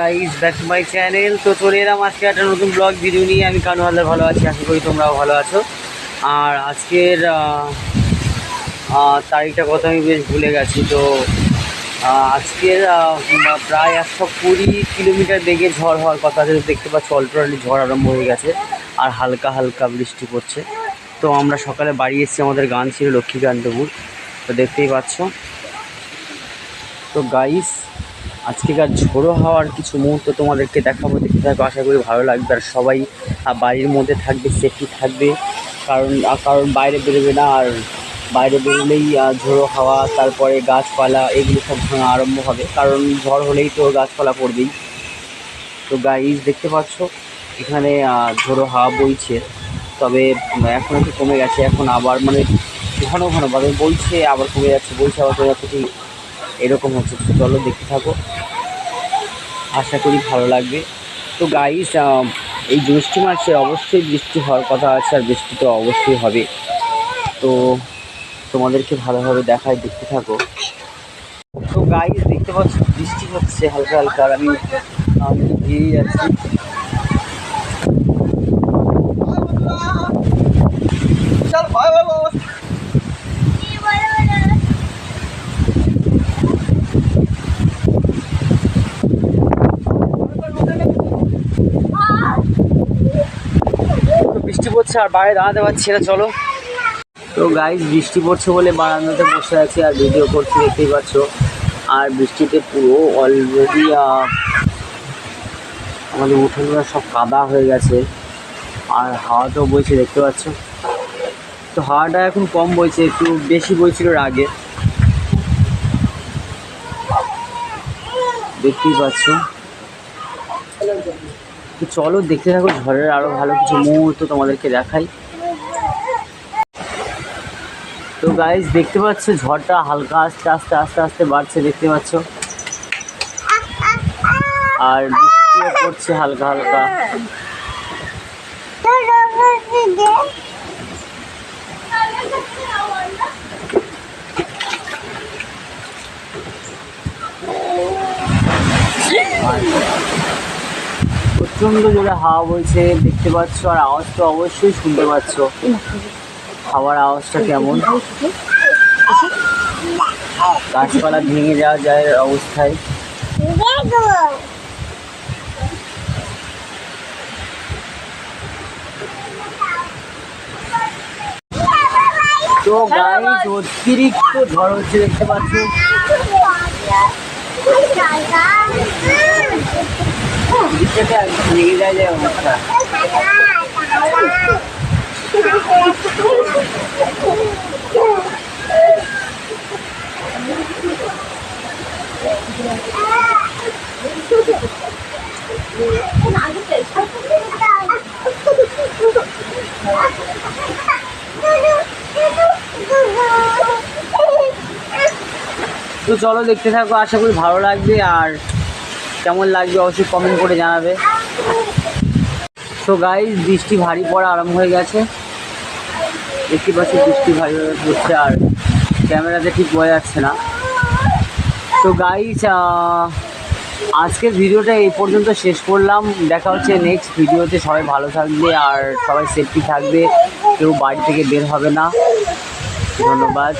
Guys back my channel তো চলে এলাম আজকে একটা নতুন ব্লগ ভিডিও নিয়ে। আমি কানু হালদার ভালো আছি, আশা করি তোমরাও ভালো আছো। আর আজকের তারিখটা কত আমি বেশ ভুলে গেছি। তো আজকের প্রায় একশো কুড়ি কিলোমিটার বেগে ঝড় হওয়ার কথা আছে। দেখতে পাচ্ছ অলরেডি ঝড় আরম্ভ হয়ে গেছে। আর হালকা হালকা বৃষ্টি পড়ছে। তো আমরা সকালে বাড়ি এসেছি, আমাদের গান ছিল লক্ষ্মীকান্তপুর। তো দেখতেই পাচ্ছ। তো গাইস আজকেকার ঝোড়ো হাওয়ার কিছু মুহূর্ত তোমাদেরকে দেখাবো, দেখতে থাকো, আশা করি ভালো লাগবে। আর সবাই বাড়ির মধ্যে থাকবে সেফটি থাকবে। কারণ কারণ বাইরে বেরোবে না, আর বাইরে বেরোলেই ঝোড়ো হাওয়া, তারপরে গাছপালা, এগুলো সব ভাঙা আরম্ভ হবে। কারণ ঝড় হলেই তো গাছপালা পড়বেই। তো গাইস দেখতে পাচ্ছ, এখানে ঝোড়ো হাওয়া বইছে। তবে এখন একটু কমে গেছে, এখন আবার মানে ঘন ঘন ভাবে বইছে, আবার কমে যাচ্ছে, বইছে আবার কমে যাচ্ছে, ঠিক এরকম হচ্ছে তো চলো দেখতে থাকো। আশা করি ভালো লাগবে। তো গাইস এই জ্যৈষ্ঠ মাসে অবশ্যই বৃষ্টি হওয়ার কথা আছে আর বৃষ্টি তো অবশ্যই হবে। তো তোমাদেরকে ভালোভাবে দেখায় দেখতে থাকো। তো গাইস দেখতে পাচ্ছ, বৃষ্টি হচ্ছে হালকা হালকা। আমি আমি যাচ্ছি তো বৃষ্টি পড়ছে আর বাইরে দাঁড়াতে পারছি না, চলো। তো গাইস বৃষ্টি পড়ছে বলে বারান্দাতে বসে আছি আর ভিডিও করছি, দেখতেই পাচ্ছ। আর বৃষ্টিতে পুরো অলরেডি আমাদের উঠোনগুলো সব কাদা হয়ে গেছে। আর হাওয়াটাও বইছে, দেখতে পাচ্ছ। তো হাওয়াটা এখন কম বইছে, একটু বেশি বইছিল আগে। দেখতেই পাচ্ছ। তো চলো, দেখতে থাকো, ঝড়ের আরও ভালো কিছু মুহূর্ত তোমাদেরকে দেখাই। তো গাইজ দেখতে পাচ্ছ, ঝড়টা হালকা আস্তে আস্তে আস্তে আস্তে বাড়ছে, দেখতে পাচ্ছ। আর পড়ছে হালকা হালকা। প্রচণ্ড জোরে হাওয়া বইছে, দেখতে পাচ্ছ, আর আওয়াজ তো অবশ্যই শুনতে পাচ্ছ। হাওয়ার আওয়াজটা কেমন? গাছপালা ভেঙে যাওয়া যায় অবস্থায়। তো গাইজ অতিরিক্ত ঝড় হচ্ছে, দেখতে পাচ্ছ। যায় অবস্থা তো চলো দেখতে থাকো আশা করি ভালো লাগবে আর কেমন লাগবে অবশ্যই কমেন্ট করে জানাবে। তো গাইজ বৃষ্টি ভারী পড়া আরম্ভ হয়ে গেছে। দেখতে পাচ্ছি বৃষ্টি ভারী হয়ে পড়ছে আর ক্যামেরাতে ঠিক বোঝা যাচ্ছে না। তো গাইজ আজকের ভিডিওটা এই পর্যন্ত শেষ করলাম। দেখা হচ্ছে নেক্সট ভিডিওতে। সবাই ভালো থাকবে আর সবাই সেফটি থাকবে। কেউ বাড়ি থেকে বের হবে না। ধন্যবাদ।